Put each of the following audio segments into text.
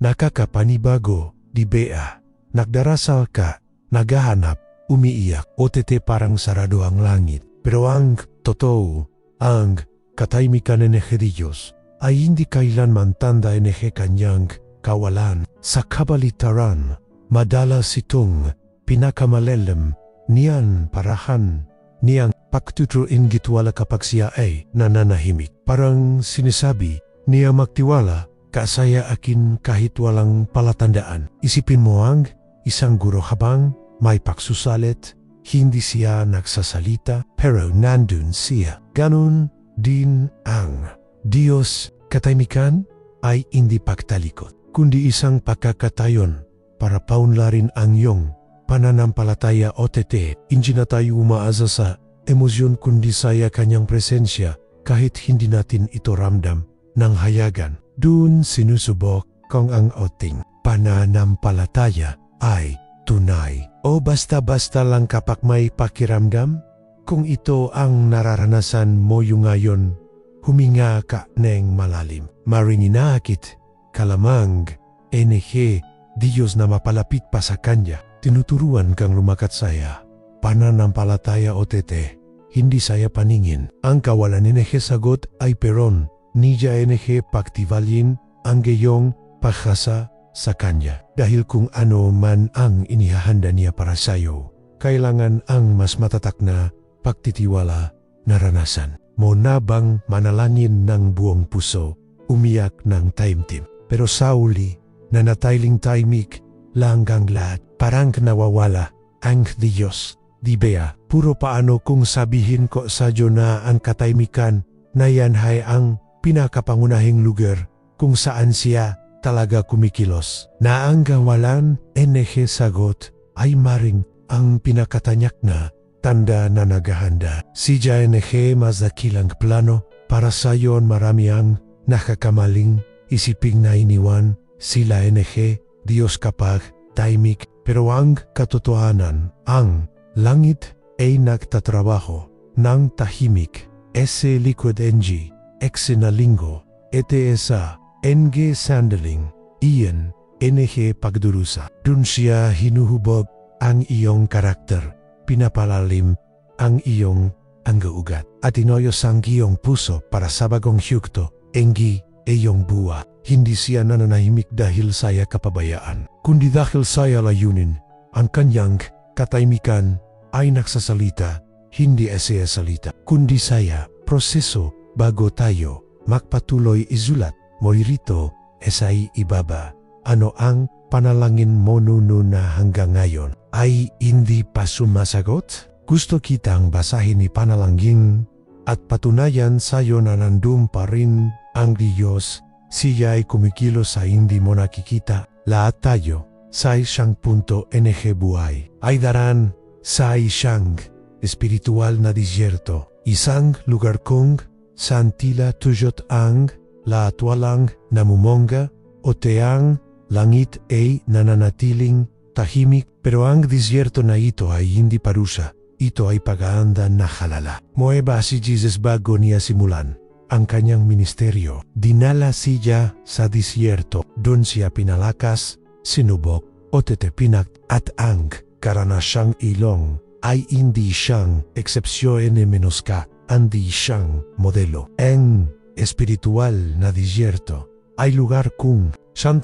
nakakapanibago, di bea. Nagdarasal ka, naghahanap, umiiyak, o tete parang sarado ang langit. Pero ang totoo, ang katahimikan di Diyos ay hindi kailanman tanda enerhe kanyang kawalan sa kabalitaran. Madalas itong pinakamalelem niyan parahan niyang pagtuturuin gitwala kapag siya ay nananahimik. Parang sinasabi niya magtiwala kasaya akin kahit walang palatandaan. Isipin mo ang isang guro habang may pagsusalit, hindi siya nagsasalita pero nandun siya. Ganun din ang Diyos katahimikan ay hindi pagtalikod, kundi isang pagkakatayon para paunlarin ang iyong pananampalataya o tete. Hindi na tayo umaasa sa emosyon kundi saya kanyang presensya kahit hindi natin ito ramdam ng hayagan. Doon sinusubok kung ang ating pananampalataya ay tunay o basta-basta lang kapag may pakiramdam. Kung ito ang nararanasan mo yung ngayon, huminga ka ng malalim. Maringinakit, kalamang, enehe, Diyos na mapalapit pa sa Kanya. Tinuturuan kang lumakat saya. Pananampalataya o tete, hindi saya paningin. Ang kawalan enehe sagot ay peron Nija NG pagtivalin ang gayong paghasa sa kanya. Dahil kung ano man ang inihahanda niya para sa iyo, kailangan ang mas matatak na pagtitiwala naranasan. Mo na bang manalangin ng buong puso, umiyak ng taimtim. Pero sa uli, nanatailing taimik, langgang lahat, parang nawawala ang Diyos. Di bea, puro paano kung sabihin ko sa Diyo na ang kataimikan na yan ang pinakapangunahing lugar kung saan siya talaga kumikilos. Na ang gawalan, NG sagot, ay maring ang pinakatanyak na tanda na naghahanda. Si NG mazakilang plano para sa yon marami ang nakakamaling isiping na iniwan sila NG Diyos kapag taimik pero ang katotohanan ang langit ay nagtatrabaho ng tahimik ese liquid NG Exinalingo, ETSA, NG Sandaling, Ian, NG Pagdurusa. Dun siya hinuhubog ang iyong karakter, pinapalalim ang iyong anggaugat, at inoyos ang iyong puso para sa bagong hyukto, engi, iyong buwa. Hindi siya nananahimik dahil saya kapabayaan, kundi dahil saya layunin, ang kanyang katahimikan ay nagsasalita, hindi esaya salita, kundi saya, proseso, bago tayo magpatuloy isulat mo rito esay ibaba. Ano ang panalangin mo nuno na hanggang ngayon ay hindi pa sumasagot? Gusto kitang basahin ni panalangin at patunayan sa'yo na nandun pa rin ang Diyos. Siya ay kumikilos sa hindi mo nakikita. Lahat tayo sa isang punto NG buhay ay daran sa isang espiritual na disyerto. Isang lugar kung santila tujot ang la atwalang namumonga o teang langit ay nananatiling tahimik pero ang disyerto na ito ay hindi parusa. Ito ay pag-aanda na halala. Moeba si Jesus bago niya simulan ang kanyang ministeryo. Dinala siya sa disyerto. Doon siya pinalakas, sinubok o tetepinak at ang karanasyang ilong ay hindi siyang eksepsyon menos ka andi siyang modelo. Ang espiritual na disyerto ay lugar kung siyang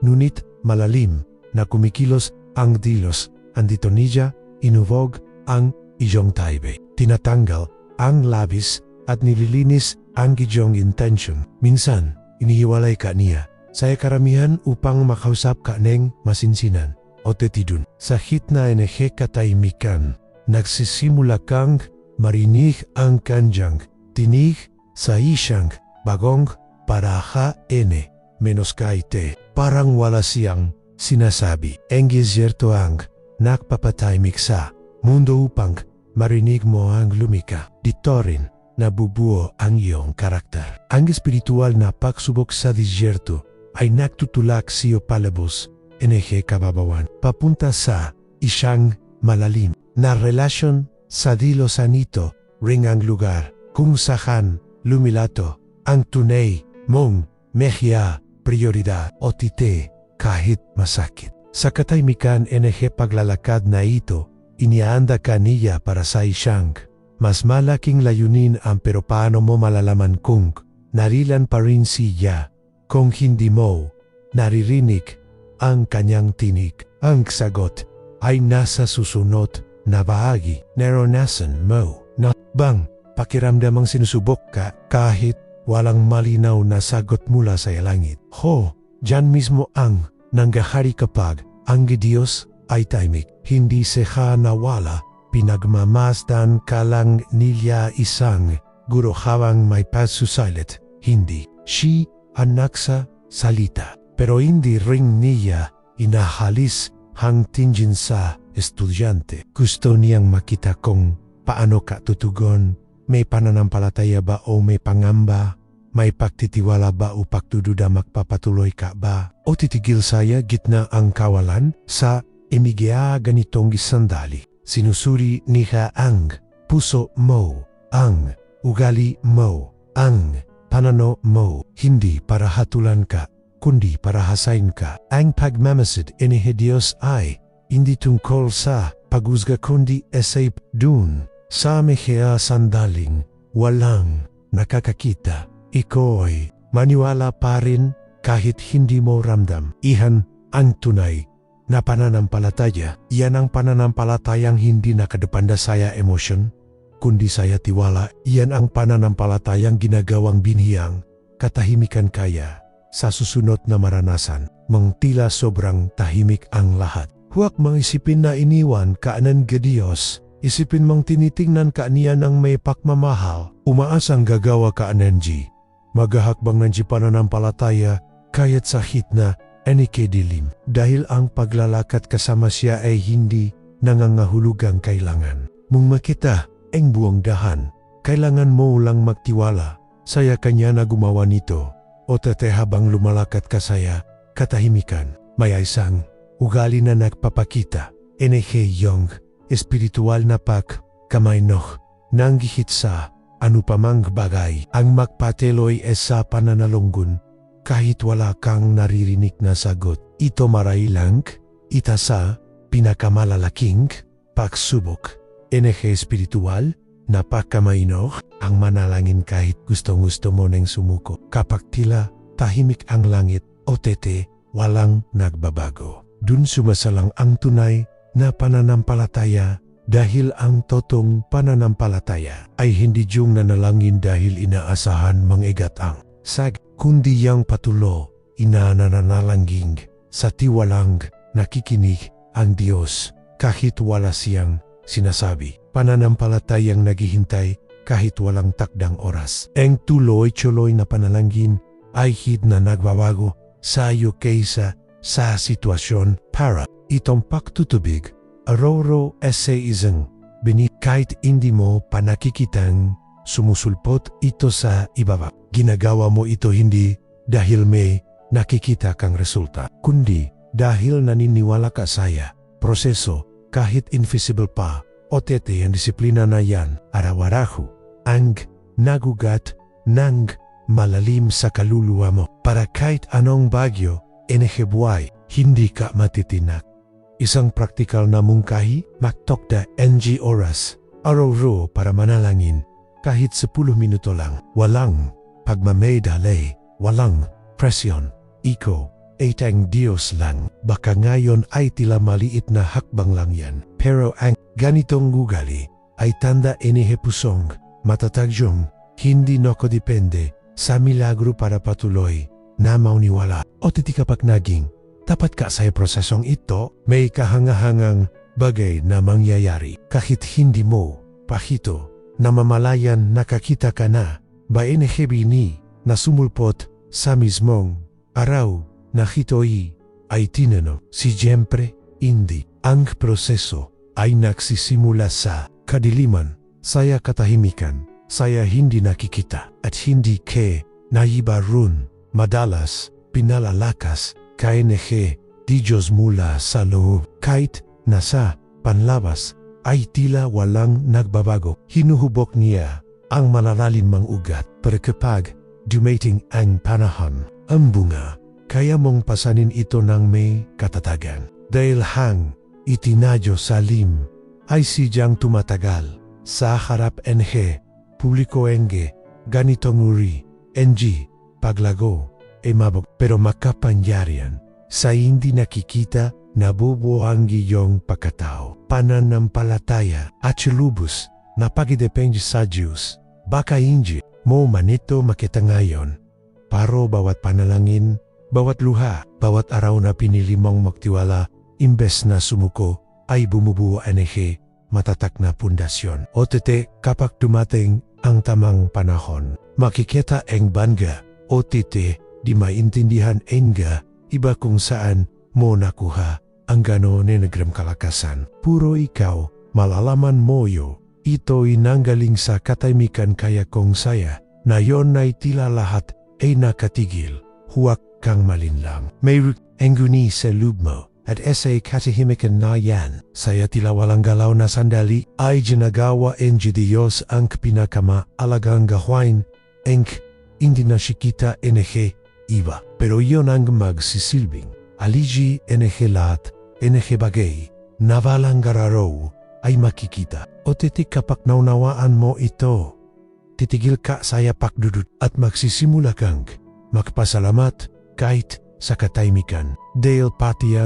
nunit malalim na kumikilos ang dilos andito niya inuvog ang iyong taibe. Tinatanggal ang labis at nililinis ang iyong intention. Minsan, inihiwalay ka niya sa karamihan upang makausap ka ng masinsinan o tetidun. Sa hitna enehe katahimikan, nagsisimula kang marinig ang kanjang tinig sa isang bagong paraha ene menos kaite. Parang wala siyang sinasabi. Ang gizerto ang nakpapatahimik sa mundo upang marinig mo ang lumika. Dito rin nabubuo ang iyong karakter. Ang espiritual na pagsubok sa disyerto ay nagtutulak siyo palabos enehe kababawan papunta sa isang malalim na relasyon sa dilos anito, ring ang lugar, kung saan lumilato, ang tunay mong mehya prioridad o tite kahit masakit. Sa katahimikan NG paglalakad na ito, inianda ka niya para sa isang mas malaking layunin ang pero paano mo malalaman kung narilan pa rin siya kung hindi mo naririnig ang kanyang tinig. Ang sagot ay nasa susunod na bahagi. Naranasan mo na bang pakiramdam ang sinusubok ka kahit walang malinaw na sagot mula sa langit. Ho, dyan mismo ang nanggahari kapag ang Diyos ay tahimik. Hindi siya nawala, pinagmamasdan ka lang nilya isang guro habang may pagsusalit. Hindi. Si anak sa salita. Pero hindi ring niya inahalis hang tingin sa estudyante. Gusto niyang makita kung paano ka tutugon, may pananampalataya ba o may pangamba, may pagtitiwala ba o pagdududa magpapatuloy ka ba? O titigil saya gitna ang kawalan sa emigya ganitong sandali. Sinusuri niya ang puso mo, ang ugali mo, ang panano mo, hindi para hatulan ka, kundi para hasain ka. Ang pagmamasid ini Diyos ay hindi tungkol sa pagusga kundi esay dun sa mehiya sandaling walang nakakakita. Iko'y maniwala pa rin kahit hindi mo ramdam. Ihan ang tunay na pananampalataya. Yan ang pananampalatayang hindi nakadepanda saya emosyon, kundi saya tiwala. Yan ang pananampalatayang ginagawang binhiyang katahimikan kaya sa susunod na maranasan. Mang tila sobrang tahimik ang lahat. Huwag mang isipin na iniwan kaanan ga Diyos, isipin mang tinitingnan ka niya ng may pakmamahal, umaas ang gagawa kaanan G. Magahakbang ng pananampalataya kahit sa hitna anike dilim dahil ang paglalakad kasama siya ay hindi nangangahulugang kailangan. Mung makita ang buong dahan, kailangan mo lang magtiwala. Saya kanya na gumawa nito o tate habang lumalakad ka saya, katahimikan, may isang ugali na nagpapakita. NG Young, espiritual na pak, kamay noh, nanggihit sa ano pa mang bagay ang magpateloy e sa pananalunggun kahit wala kang naririnig na sagot. Ito marailang ita sa pinakamalalaking pagsubok. Enerhe espiritual na pagkamainor ang manalangin kahit gustong-gusto mo nang sumuko. Kapag tila tahimik ang langit o tete, walang nagbabago. Dun sumasalang ang tunay na pananampalataya dahil ang totong pananampalataya ay hindi yung nanalangin dahil inaasahan mangigat ang sag, kundi yang patulo inananalangin sa tiwalang nakikinig ang Diyos kahit wala siyang sinasabi. Pananampalatayang naghihintay kahit walang takdang oras. Ang tuloy-tuloy na panalangin ay hid na nagbabago sa iyo kaysa sa sitwasyon para itong pagtutubig Aroro essayism, bini kahit hindi mo panakikitang sumusulpot ito sa ibaba. Ginagawa mo ito hindi dahil may nakikita kang resulta, kundi dahil naniniwala ka saya. Proseso, kahit invisible pa, o tete ang disiplina na yan, araw-araw, ang nagugat ng malalim sa kaluluwa mo para kahit anong bagyo, enehebuay, hindi ka matitinak. Isang praktikal na mungkahi, maktokda NG oras, araw-ro para manalangin, kahit 10 minuto lang, walang pagmamadali, walang presyon, iko, etang Diyos lang, baka ngayon ay tila maliit na hakbang lang yan. Pero ang ganitong ugali ay tanda inihepusong, matatag yung, hindi noko depende sa milagro para patuloy na mauniwala. O titikapak naging Dapat ka sa prosesong ito, may kahangahangang bagay na mangyayari. Kahit hindi mo, pahito, na mamalayan nakakita ka na, ba hebi ni, na sumulpot sa mismong araw na hitoy ay tinano si Jempre, hindi. Ang proseso ay nagsisimula sa kadiliman, saya katahimikan, saya hindi nakikita at hindi ke naiba run, madalas pinalalakas KNG di Diyos mula sa loob kahit nasa panlabas ay tila walang nagbabago. Hinuhubok niya ang malalalim mang ugat pero kapag dumating ang panahon, ang bunga kaya mong pasanin ito ng may katatagan. Dahil hang itinadyo sa lim ay sidyang tumatagal sa harap NG, publiko NG, ganitong uri, NG, paglago, e mabog pero makapangyarihan sa hindi nakikita nabubuo ang iyong pagkatao. Pananampalataya at lubos na pagidepende sa Diyos. Baka hindi mo manito makita ngayon. Paro bawat panalangin, bawat luha, bawat araw na pinili mong magtiwala, imbes na sumuko, ay bumubuo enerhe, matatak na pundasyon. O tete, kapag dumating ang tamang panahon, makikita ang bangga, o tete, di maintindihan enga, iba kung saan mo nakuha. Ang gano'n negram kalakasan. Puro ikaw, malalaman mo yo, ito'y nanggaling sa katahimikan kaya kong saya, na yon ay tila lahat ay nakatigil, huwag kang malinlang. May engguni sa loob mo, at sa katahimikan na yan, saya tila walang galaw na sandali. Ay ginagawa en Diyos ang pinakama alagang gawain, ang hindi na sikita enehe iba. Pero yon ang magsisilbing aligi NG lahat, NG bagay, nawalang gararo ay makikita. O titik kapag naunawaan mo ito, titigil ka saya pakdudut at magsisimula kang magpasalamat kahit sa kataymikan. Dale pati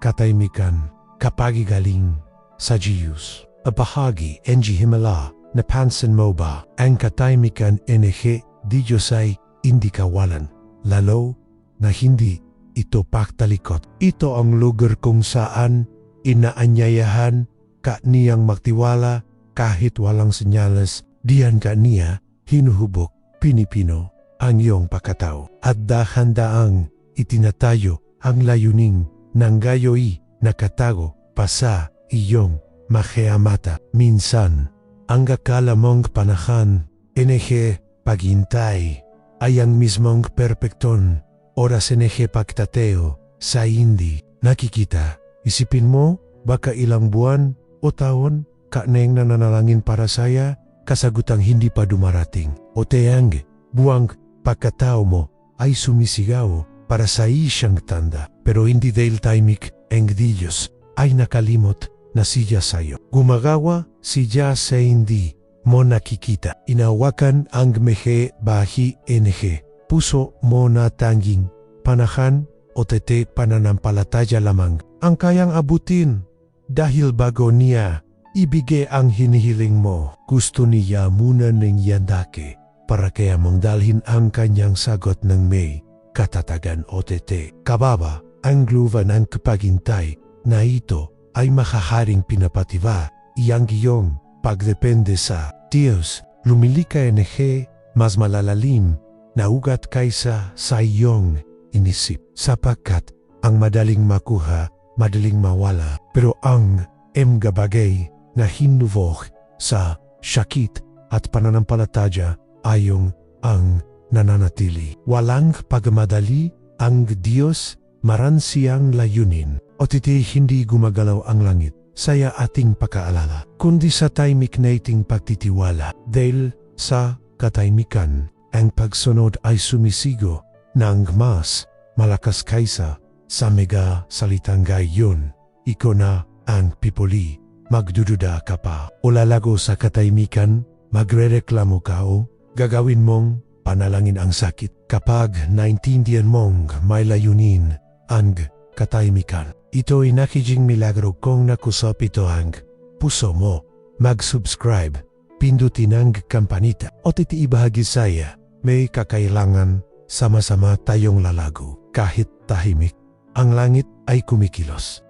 kataymikan kapag galing sa Diyos. A bahagi NG himala napansin mo ba ang kataymikan NG di Diyos ay hindi kawalan, lalo na hindi ito paktalikot. Ito ang lugar kung saan inaanyayahan ka niyang magtiwala kahit walang senyales diyan ka niya hinuhubok pinipino ang iyong pakatao. At dahan-daang itinatayo ang layuning ng gayoy nakatago pa sa iyong makiamata. Minsan, ang akala panahan, enehe, paghintay, ay ang mismong perpekton oras enehe pagtateo sa hindi nakikita. Isipin mo, baka ilang buwan o taon ka neng nananalangin para saya, kasagutang hindi pa dumarating. O teang, buwang pagkatao mo ay sumisigaw para sa isang tanda. Pero hindi dahil timik ang Diyos ay nakalimot na siya sayo. Gumagawa siya sa hindi mo nakikita. Inawakan ang mehe bahi enehe puso mo na tanging panahan o tete pananampalataya lamang. Ang kayang abutin. Dahil bago niya ibigay ang hinihiling mo. Gusto niya muna ng yandake. Para kaya mong dalhin ang kanyang sagot ng may katatagan o tete. Kababa ang gluva ng kapagintay. Na ito ay makaharing pinapatiba. Iyang giyong pagdepende sa Diyos. Lumili NG mas malalalim na ugat kaysa sa iyong inisip sapagkat ang madaling makuha, madaling mawala, pero ang emgabagay na hinuvok sa sakit at pananampalataya ayong ang nananatili. Walang pagmadali ang Diyos maran siyang layunin o titi hindi gumagalaw ang langit saya ating pakaalala, kundi sa taimik na iting pagtitiwala dahil sa kataymikan ang pagsunod ay sumisigo ng mas malakas kaysa sa mega salitang gayon. Iko na ang pipuli, magdududa ka pa o lalago sa katahimikan, magrereklamo ka o gagawin mong panalangin ang sakit kapag naintindihan mong may layunin ang katahimikan. Ito'y nakijing milagro kung nakusap ito ang puso mo. Mag-subscribe, pindutin ang kampanita o titiibahagi saya may kakailangan sama-sama tayong lalago kahit tahimik. Ang langit ay kumikilos.